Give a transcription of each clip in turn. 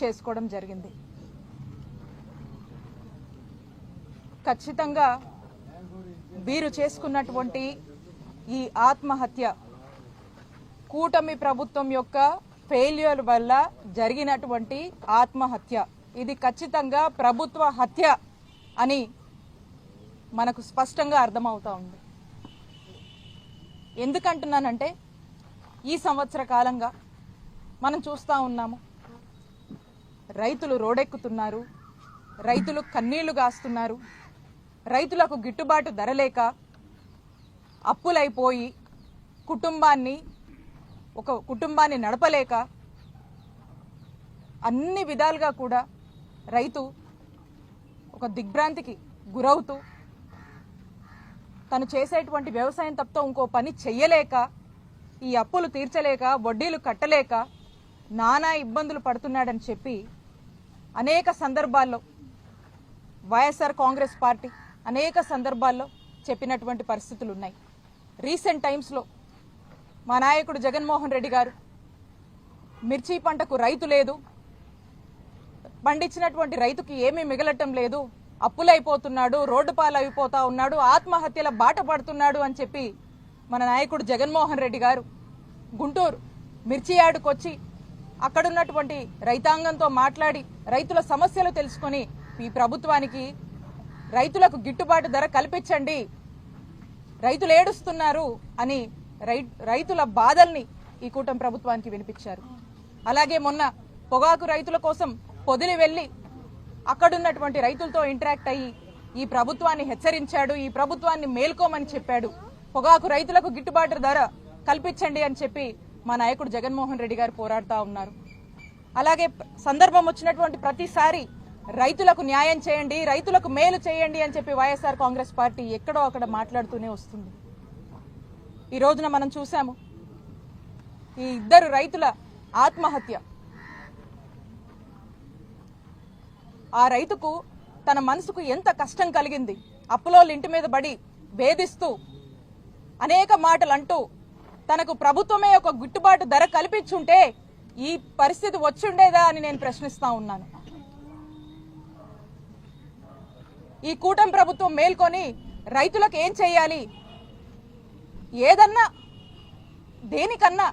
చేసుకోవడం జరిగింది. ఖచ్చితంగా వీరు చేసుకున్నటువంటి ఈ ఆత్మహత్య కూటమి ప్రభుత్వం యొక్క ఫెయిల్యూర్ వల్ల జరిగినటువంటి ఆత్మహత్య. ఇది ఖచ్చితంగా ప్రభుత్వ హత్య అని మనకు స్పష్టంగా అర్థమవుతా ఉంది. ఎందుకంటున్నానంటే ఈ సంవత్సర కాలంగా మనం చూస్తూ ఉన్నాము. రైతులు రోడెక్కుతున్నారు రైతులు కన్నీళ్ళు గాస్తున్నారు రైతులకు గిట్టుబాటు ధరలేక అప్పులైపోయి కుటుంబాన్ని ఒక కుటుంబాన్ని నడపలేక అన్ని విధాలుగా కూడా రైతు ఒక దిగ్భ్రాంతికి గురవుతూ తను చేసేటువంటి వ్యవసాయం తప్ప ఇంకో పని చెయ్యలేక ఈ అప్పులు తీర్చలేక వడ్డీలు కట్టలేక నానా ఇబ్బందులు పడుతున్నాడని చెప్పి అనేక సందర్భాల్లో వైఎస్ఆర్ కాంగ్రెస్ పార్టీ అనేక సందర్భాల్లో చెప్పినటువంటి పరిస్థితులు ఉన్నాయి రీసెంట్ టైమ్స్లో మా నాయకుడు జగన్మోహన్ రెడ్డి గారు మిర్చి పంటకు రైతు లేదు పండించినటువంటి రైతుకి ఏమీ మిగలటం లేదు అప్పులైపోతున్నాడు రోడ్డు పాలైపోతా ఉన్నాడు ఆత్మహత్యల బాట పడుతున్నాడు అని చెప్పి మన నాయకుడు జగన్మోహన్ రెడ్డి గారు గుంటూరు మిర్చి యార్డుకొచ్చి అక్కడున్నటువంటి రైతాంగంతో మాట్లాడి రైతుల సమస్యలు తెలుసుకొని ఈ ప్రభుత్వానికి రైతులకు గిట్టుబాటు ధర కల్పించండి. రైతులు ఏడుస్తున్నారు అని రై- రైతుల బాధల్ని ఈ కూటమి ప్రభుత్వానికి వినిపించారు. అలాగే మొన్న పొగాకు రైతుల కోసం పొదిలి వెళ్ళి అక్కడున్నటువంటి రైతులతో ఇంటరాక్ట్ అయ్యి ఈ ప్రభుత్వాన్ని హెచ్చరించాడు ఈ ప్రభుత్వాన్ని మేల్కోమని చెప్పాడు. పొగాకు రైతులకు గిట్టుబాటు ధర కల్పించండి అని చెప్పి మా నాయకుడు జగన్మోహన్ రెడ్డి గారు పోరాడుతూ ఉన్నారు. అలాగే సందర్భం వచ్చినటువంటి ప్రతిసారి రైతులకు న్యాయం చేయండి రైతులకు మేలు చేయండి అని చెప్పి వైఎస్ఆర్ కాంగ్రెస్ పార్టీ ఎక్కడో అక్కడ మాట్లాడుతూనే వస్తుంది. ఈ రోజున మనం చూసాము ఈ ఇద్దరు రైతుల ఆత్మహత్య. ఆ రైతుకు తన మనసుకు ఎంత కష్టం కలిగింది అప్పులోళ్ళు ఇంటి మీద పడి వేధిస్తూ అనేక మాటలు అంటూ తనకు ప్రభుత్వమే ఒక గిట్టుబాటు ధర కల్పించుంటే ఈ పరిస్థితి వచ్చుండేదా అని నేను ప్రశ్నిస్తా ఉన్నాను. ఈ కూటమి ప్రభుత్వం మేల్కొని రైతులకు ఏం చేయాలి? ఏదన్నా దేనికన్నా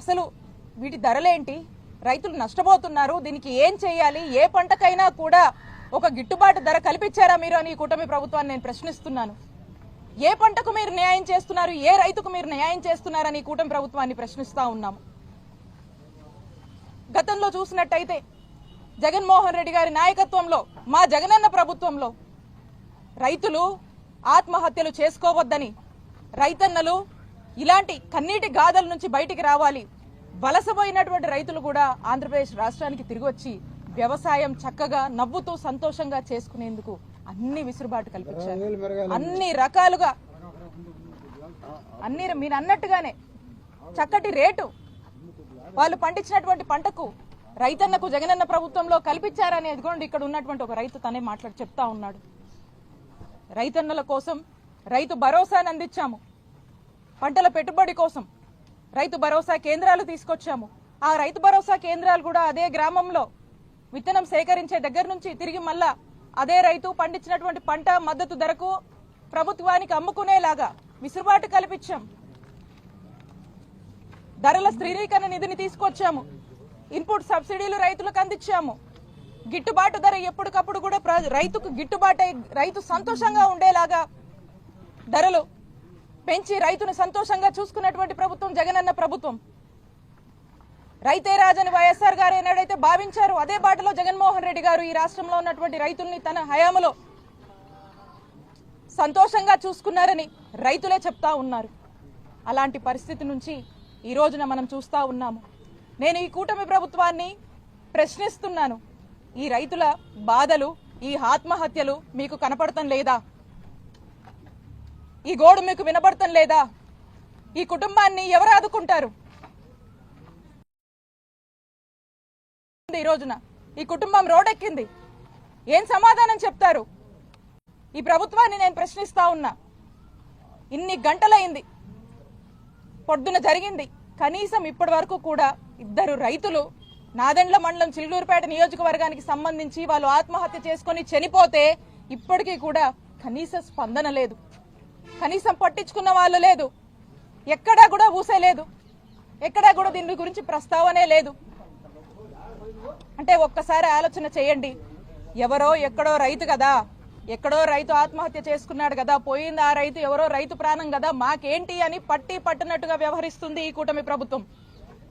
అసలు వీటి ధరలేంటి? రైతులు నష్టపోతున్నారు దీనికి ఏం చేయాలి? ఏ పంటకైనా కూడా ఒక గిట్టుబాటు ధర కల్పించారా మీరు అని ఈ కూటమి ప్రభుత్వాన్ని నేను ప్రశ్నిస్తున్నాను. ఏ పంటకు మీరు న్యాయం చేస్తున్నారు? ఏ రైతుకు మీరు న్యాయం చేస్తున్నారని కూటమి ప్రభుత్వాన్ని ప్రశ్నిస్తా ఉన్నాము గతంలో చూసినట్టయితే జగన్మోహన్ రెడ్డి గారి నాయకత్వంలో మా జగనన్న ప్రభుత్వంలో రైతులు ఆత్మహత్యలు చేసుకోవద్దని రైతన్నలు ఇలాంటి కన్నీటి గాథల నుంచి బయటికి రావాలి. వలసపోయినటువంటి రైతులు కూడా ఆంధ్రప్రదేశ్ రాష్ట్రానికి తిరిగి వచ్చి వ్యవసాయం చక్కగా నవ్వుతూ సంతోషంగా చేసుకునేందుకు అన్ని విసురుబాటు కల్పించారు. అన్ని రకాలుగా. అన్ని మీరు అన్నట్టుగానే చక్కటి రేటు. వాళ్ళు పండించినటువంటి పంటకు రైతన్నకు జగనన్న ప్రభుత్వంలో కల్పించారని ఎదుగోండి ఇక్కడ ఉన్నటువంటి ఒక రైతు తనే మాట్లాడి చెప్తా ఉన్నాడు. రైతన్నల కోసం రైతు భరోసాను అందించాము. పంటల పెట్టుబడి కోసం రైతు భరోసా కేంద్రాలు తీసుకొచ్చాము. ఆ రైతు భరోసా కేంద్రాలు కూడా అదే గ్రామంలో విత్తనం సేకరించే దగ్గర నుంచి తిరిగి మళ్ళా అదే రైతు పండించినటువంటి పంట మద్దతు ధరకు ప్రభుత్వానికి అమ్ముకునేలాగా విసురుబాటు కల్పించాం. ధరల స్థిరీకరణ నిధిని తీసుకొచ్చాము. ఇన్పుట్ సబ్సిడీలు రైతులకు అందించాము. గిట్టుబాటు ధర ఎప్పటికప్పుడు కూడా రైతుకు గిట్టుబాటు రైతు సంతోషంగా ఉండేలాగా ధరలు పెంచి రైతును సంతోషంగా చూసుకున్నటువంటి ప్రభుత్వం జగనన్న ప్రభుత్వం. రైతే రాజని వైఎస్ఆర్ గారు ఏనాడైతే భావించారు అదే బాటలో జగన్మోహన్ రెడ్డి గారు ఈ రాష్ట్రంలో ఉన్నటువంటి రైతుల్ని తన హయాములో సంతోషంగా చూసుకున్నారని రైతులే చెప్తా ఉన్నారు. అలాంటి పరిస్థితి నుంచి ఈ రోజున మనం చూస్తూ ఉన్నాము. నేను ఈ కూటమి ప్రభుత్వాన్ని ప్రశ్నిస్తున్నాను. ఈ రైతుల బాధలు ఈ ఆత్మహత్యలు మీకు కనపడటం లేదా? ఈ గోడు మీకు వినపడటం లేదా? ఈ కుటుంబాన్ని ఎవరు ఆదుకుంటారు? ఈ రోజున ఈ కుటుంబం రోడెక్కింది. ఏం సమాధానం చెప్తారు? ఈ ప్రభుత్వాన్ని నేను ప్రశ్నిస్తా ఉన్నా. ఇన్ని గంటలైంది. పొద్దున జరిగింది. కనీసం ఇప్పటి వరకు కూడా ఇద్దరు రైతులు నాదెండ్ల మండలం చిల్లూరుపేట నియోజకవర్గానికి సంబంధించి వాళ్ళు ఆత్మహత్య చేసుకొని చనిపోతే ఇప్పటికీ కూడా కనీస స్పందన లేదు. కనీసం పట్టించుకున్న వాళ్ళు లేదు. ఎక్కడా కూడా ఊసే లేదు. ఎక్కడా కూడా దీని గురించి ప్రస్తావనే లేదు. అంటే ఒక్కసారి ఆలోచన చేయండి. ఎవరో ఎక్కడో రైతు కదా. ఎక్కడో రైతు ఆత్మహత్య చేసుకున్నాడు కదా. పోయింది ఆ రైతు ఎవరో రైతు ప్రాణం కదా. మాకేంటి అని పట్టి పట్టినట్టుగా వ్యవహరిస్తుంది ఈ కూటమి ప్రభుత్వం.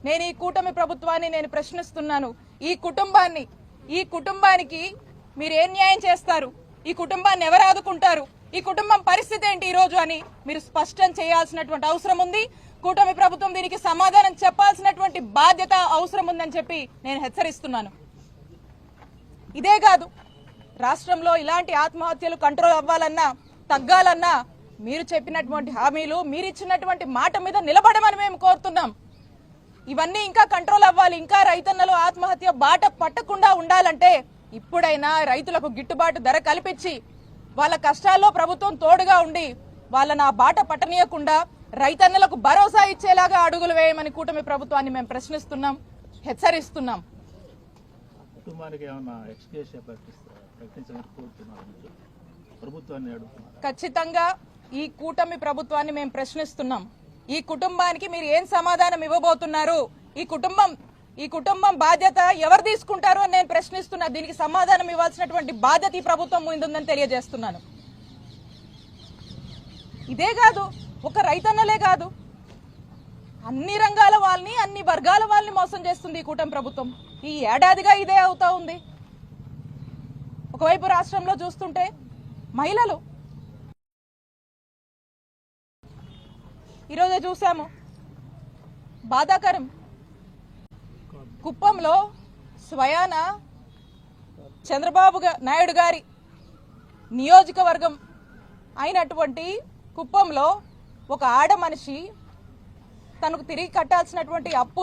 నేను ఈ కూటమి ప్రభుత్వాన్ని నేను ప్రశ్నిస్తున్నాను. ఈ కుటుంబాన్ని ఈ కుటుంబానికి మీరు ఏం న్యాయం చేస్తారు? ఈ కుటుంబాన్ని ఎవరు ఆదుకుంటారు? ఈ కుటుంబం పరిస్థితి ఏంటి ఈ రోజు అని మీరు స్పష్టం చేయాల్సినటువంటి అవసరం ఉంది. కూటమి ప్రభుత్వం దీనికి సమాధానం చెప్పాల్సినటువంటి బాధ్యత అవసరం ఉందని చెప్పి నేను హెచ్చరిస్తున్నాను. ఇదే కాదు. రాష్ట్రంలో ఇలాంటి ఆత్మహత్యలు కంట్రోల్ అవ్వాలన్నా తగ్గాలన్నా మీరు చెప్పినటువంటి హామీలు మీరు ఇచ్చినటువంటి మాట మీద నిలబడమని మేము కోరుతున్నాం. ఇవన్నీ ఇంకా కంట్రోల్ అవ్వాలి. ఇంకా రైతన్నలు ఆత్మహత్య బాట పట్టకుండా ఉండాలంటే ఇప్పుడైనా రైతులకు గిట్టుబాటు ధర కల్పించి వాళ్ళ కష్టాల్లో ప్రభుత్వం తోడుగా ఉండి వాళ్ళని ఆ బాట పట్టనీయకుండా రైతన్నలకు భరోసా ఇచ్చేలాగా అడుగులు వేయమని కూటమి ప్రభుత్వాన్ని మేము ప్రశ్నిస్తున్నాం హెచ్చరిస్తున్నాం. కుటుంబానికి ఏమైనా ఎక్స్కేషన్ ప్రకటిస్తారా కోరుతున్నారు ప్రభుత్వాన్ని అడుగుతున్నారు? ఖచ్చితంగా ఈ కూటమి ప్రభుత్వాన్ని మేము ప్రశ్నిస్తున్నాం. ఈ కుటుంబానికి మీరు ఏం సమాధానం ఇవ్వబోతున్నారు? ఈ కుటుంబం ఈ కుటుంబం బాధ్యత ఎవరు తీసుకుంటారు అని నేను ప్రశ్నిస్తున్నా. దీనికి సమాధానం ఇవ్వాల్సినటువంటి బాధ్యత ఈ ప్రభుత్వం ముందుందని తెలియజేస్తున్నాను. ఇదే కాదు ఒక రైతన్నలే కాదు. అన్ని రంగాల వాళ్ళని అన్ని వర్గాల వాళ్ళని మోసం చేస్తుంది ఈ కూటమి ప్రభుత్వం. ఈ ఏడాదిగా ఇదే అవుతా ఉంది. ఒకవైపు రాష్ట్రంలో చూస్తుంటే మహిళలు. ఈరోజే చూసాము బాధాకరం. కుప్పంలో స్వయాన చంద్రబాబు నాయుడు గారి నియోజకవర్గం అయినటువంటి కుప్పంలో ఒక ఆడ మనిషి తనకు తిరిగి కట్టాల్సినటువంటి అప్పు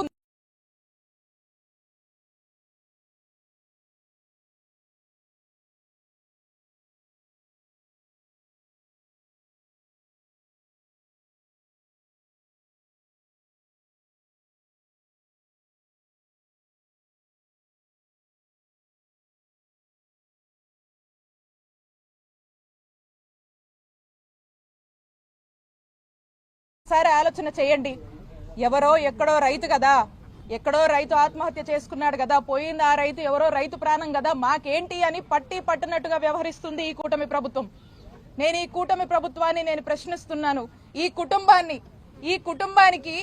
సరే ఆలోచన చేయండి. ఎవరో ఎక్కడో రైతు కదా. ఎక్కడో రైతు ఆత్మహత్య చేసుకున్నాడు కదా. పోయింది ఆ రైతు ఎవరో రైతు ప్రాణం కదా. మాకేంటి అని పట్టి పట్టినట్టుగా వ్యవహరిస్తుంది ఈ కూటమి ప్రభుత్వం. నేను ఈ కూటమి ప్రభుత్వాన్ని నేను ప్రశ్నిస్తున్నాను. ఈ కుటుంబాన్ని ఈ కుటుంబానికి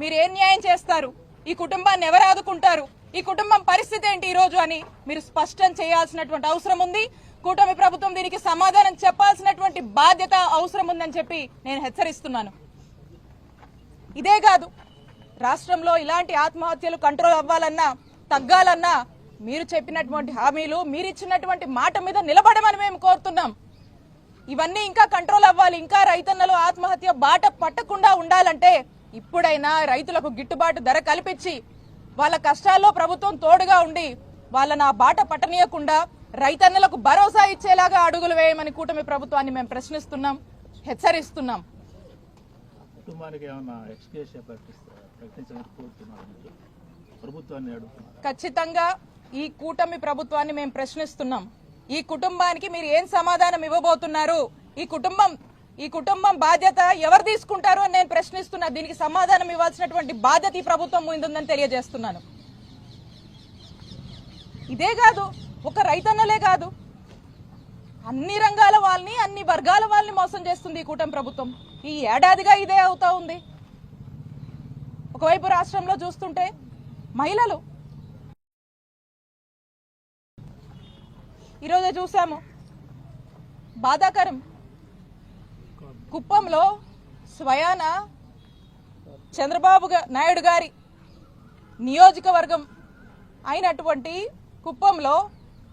మీరు ఏం న్యాయం చేస్తారు? ఈ కుటుంబాన్ని ఎవరు ఆదుకుంటారు? ఈ కుటుంబం పరిస్థితి ఏంటి ఈ రోజు అని మీరు స్పష్టం చేయాల్సినటువంటి అవసరం ఉంది. కూటమి ప్రభుత్వం దీనికి సమాధానం చెప్పాల్సినటువంటి బాధ్యత అవసరం ఉందని చెప్పి నేను హెచ్చరిస్తున్నాను. ఇదే కాదు. రాష్ట్రంలో ఇలాంటి ఆత్మహత్యలు కంట్రోల్ అవ్వాలన్నా తగ్గాలన్నా మీరు చెప్పినటువంటి హామీలు మీరు ఇచ్చినటువంటి మాట మీద నిలబడమని మేము కోరుతున్నాం. ఇవన్నీ ఇంకా కంట్రోల్ అవ్వాలి. ఇంకా రైతన్నలు ఆత్మహత్య బాట పట్టకుండా ఉండాలంటే ఇప్పుడైనా రైతులకు గిట్టుబాటు ధర కల్పించి వాళ్ళ కష్టాల్లో ప్రభుత్వం తోడుగా ఉండి వాళ్ళని ఆ బాట పట్టనీయకుండా రైతన్నలకు భరోసా ఇచ్చేలాగా అడుగులు వేయమని కూటమి ప్రభుత్వాన్ని మేము ప్రశ్నిస్తున్నాం హెచ్చరిస్తున్నాం. కుటుంబానికి ఎక్స్కేషన్ కోరుతున్నారు ప్రభుత్వాన్ని అడుగుతున్నారు? ఖచ్చితంగా ఈ కూటమి ప్రభుత్వాన్ని మేము ప్రశ్నిస్తున్నాం. ఈ కుటుంబానికి మీరు ఏం సమాధానం ఇవ్వబోతున్నారు? ఈ కుటుంబం ఈ కుటుంబం బాధ్యత ఎవరు తీసుకుంటారు అని నేను ప్రశ్నిస్తున్నా. దీనికి సమాధానం ఇవ్వాల్సినటువంటి బాధ్యత ఈ ప్రభుత్వం ముందుందని తెలియజేస్తున్నాను. ఇదే కాదు ఒక రైతన్నలే కాదు. అన్ని రంగాల వాళ్ళని అన్ని వర్గాల వాళ్ళని మోసం చేస్తుంది ఈ కూటమి ప్రభుత్వం. ఈ ఏడాదిగా ఇదే అవుతా ఉంది. ఒకవైపు రాష్ట్రంలో చూస్తుంటే మహిళలు. ఈరోజే చూసాము బాధాకరం. కుప్పంలో స్వయాన చంద్రబాబు నాయుడు గారి నియోజకవర్గం అయినటువంటి కుప్పంలో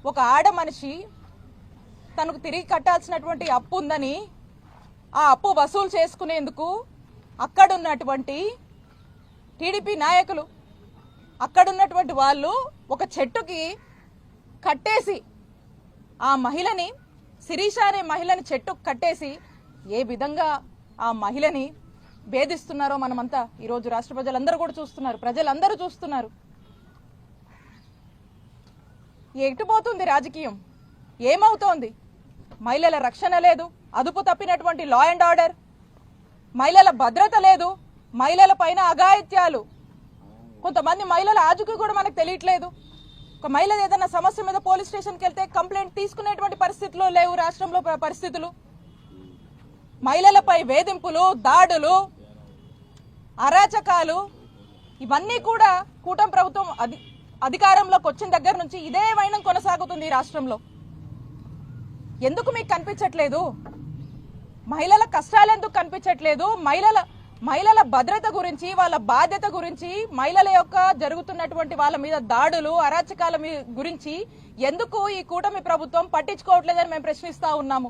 ఒక ఆడ మనిషి తనకు తిరిగి కట్టాల్సినటువంటి అప్పు ఉందని ఆ అప్పు వసూలు చేసుకునేందుకు అక్కడున్నటువంటి టీడీపీ నాయకులు అక్కడున్నటువంటి వాళ్ళు ఒక చెట్టుకి కట్టేసి ఆ మహిళని శిరీష అనే మహిళని చెట్టు కట్టేసి ఏ విధంగా ఆ మహిళని భేదిస్తున్నారో మనమంతా ఈరోజు రాష్ట్ర ప్రజలందరూ కూడా చూస్తున్నారు. ప్రజలందరూ చూస్తున్నారు. ఎటుపోతుంది రాజకీయం? ఏమవుతోంది? మహిళల రక్షణ లేదు. అదుపు తప్పినటువంటి లా అండ్ ఆర్డర్ మహిళల భద్రత లేదు. మహిళల పైన అఘాయిత్యాలు. కొంతమంది మహిళల ఆజుకు కూడా మనకు తెలియట్లేదు. ఒక మహిళ ఏదైనా సమస్య మీద పోలీస్ స్టేషన్కి వెళ్తే కంప్లైంట్ తీసుకునేటువంటి పరిస్థితులు లేవు రాష్ట్రంలో పరిస్థితులు. మహిళలపై వేధింపులు దాడులు అరాచకాలు ఇవన్నీ కూడా కూటమి ప్రభుత్వం అధి అధికారంలోకి వచ్చిన దగ్గర నుంచి ఇదే వైనం కొనసాగుతుంది ఈ రాష్ట్రంలో. ఎందుకు మీకు కనిపించట్లేదు? మహిళల కష్టాలు ఎందుకు కనిపించట్లేదు? మహిళల మహిళల భద్రత గురించి వాళ్ళ బాధ్యత గురించి మహిళల యొక్క జరుగుతున్నటువంటి వాళ్ళ మీద దాడులు అరాచకాల గురించి ఎందుకు ఈ కూటమి ప్రభుత్వం పట్టించుకోవట్లేదని మేము ప్రశ్నిస్తా ఉన్నాము.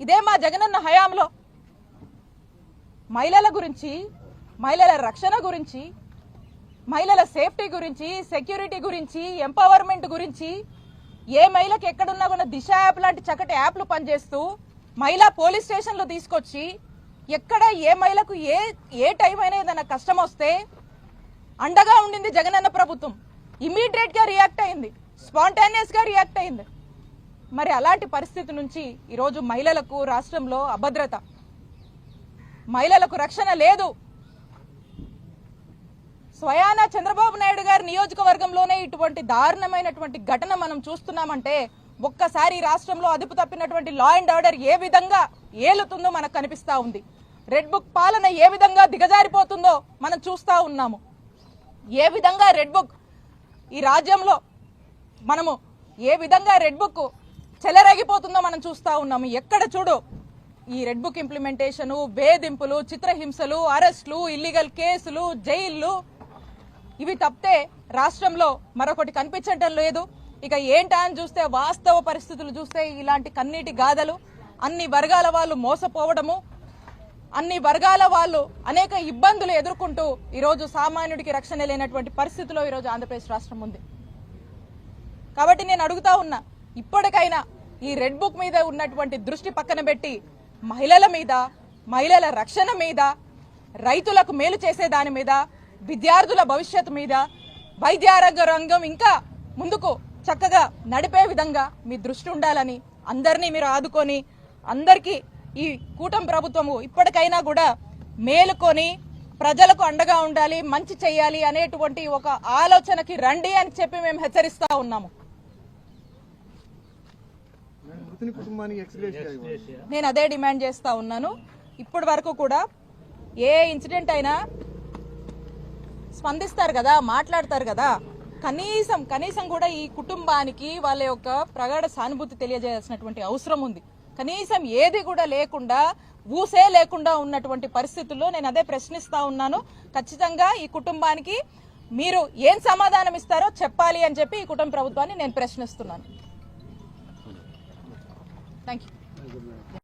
ఇదే మా జగనన్న హయాంలో. మహిళల గురించి మహిళల రక్షణ గురించి మహిళల సేఫ్టీ గురించి సెక్యూరిటీ గురించి ఎంపవర్మెంట్ గురించి ఏ మహిళకి ఎక్కడున్నా కూడా దిశ యాప్ లాంటి చక్కటి యాప్లు పనిచేస్తూ మహిళా పోలీస్ స్టేషన్లు తీసుకొచ్చి ఎక్కడ ఏ మహిళకు ఏ ఏ టైం అయినా ఏదైనా కష్టం వస్తే అండగా ఉండింది జగనన్న ప్రభుత్వం. ఇమీడియట్గా రియాక్ట్ అయింది. స్పాంటానియస్గా రియాక్ట్ అయింది. మరి అలాంటి పరిస్థితి నుంచి ఈరోజు మహిళలకు రాష్ట్రంలో అభద్రత. మహిళలకు రక్షణ లేదు. స్వయాన చంద్రబాబు నాయుడు గారి నియోజకవర్గంలోనే ఇటువంటి దారుణమైనటువంటి ఘటన మనం చూస్తున్నామంటే ఒక్కసారి రాష్ట్రంలో అదుపు తప్పినటువంటి లా అండ్ ఆర్డర్ ఏ విధంగా ఏలుతుందో మనకు కనిపిస్తూ ఉంది. రెడ్ బుక్ పాలన ఏ విధంగా దిగజారిపోతుందో మనం చూస్తా ఉన్నాము. ఏ విధంగా రెడ్ బుక్ ఈ రాజ్యంలో మనము ఏ విధంగా రెడ్ బుక్ చెలరేగిపోతుందో మనం చూస్తా ఉన్నాము. ఎక్కడ చూడు ఈ రెడ్ బుక్ ఇంప్లిమెంటేషను వేధింపులు చిత్రహింసలు అరెస్టులు ఇల్లీగల్ కేసులు జైళ్ళు ఇవి తప్పితే రాష్ట్రంలో మరొకటి కనిపించటం లేదు. ఇక ఏంటా అని చూస్తే వాస్తవ పరిస్థితులు చూస్తే ఇలాంటి కన్నీటి గాథలు అన్ని వర్గాల వాళ్ళు మోసపోవడము అన్ని వర్గాల వాళ్ళు అనేక ఇబ్బందులు ఎదుర్కొంటూ ఈరోజు సామాన్యుడికి రక్షణ లేనటువంటి పరిస్థితిలో ఈరోజు ఆంధ్రప్రదేశ్ రాష్ట్రం ఉంది. కాబట్టి నేను అడుగుతా ఉన్నా ఇప్పటికైనా ఈ రెడ్ బుక్ మీద ఉన్నటువంటి దృష్టి పక్కన పెట్టి మహిళల మీద మహిళల రక్షణ మీద రైతులకు మేలు చేసే దాని మీద విద్యార్థుల భవిష్యత్తు మీద వైద్య ఆరోగ్య రంగం ఇంకా ముందుకు చక్కగా నడిపే విధంగా మీ దృష్టి ఉండాలని అందరినీ మీరు ఆదుకొని అందరికీ ఈ కూటమి ప్రభుత్వము ఇప్పటికైనా కూడా మేలుకొని ప్రజలకు అండగా ఉండాలి మంచి చేయాలి అనేటువంటి ఒక ఆలోచనకి రండి అని చెప్పి మేము హెచ్చరిస్తా ఉన్నాము. నేను అదే డిమాండ్ చేస్తా ఉన్నాను. ఇప్పటి వరకు కూడా ఏ ఇన్సిడెంట్ అయినా స్పందిస్తారు కదా మాట్లాడతారు కదా కనీసం కనీసం కూడా ఈ కుటుంబానికి వాళ్ళ యొక్క ప్రగాఢ సానుభూతి తెలియజేయాల్సినటువంటి అవసరం ఉంది. కనీసం ఏది కూడా లేకుండా ఊసే లేకుండా ఉన్నటువంటి పరిస్థితుల్లో నేను అదే ప్రశ్నిస్తా ఉన్నాను. ఖచ్చితంగా ఈ కుటుంబానికి మీరు ఏం సమాధానం ఇస్తారో చెప్పాలి అని చెప్పి ఈ కుటుంబ ప్రభుత్వాన్ని నేను ప్రశ్నిస్తున్నాను. Thank you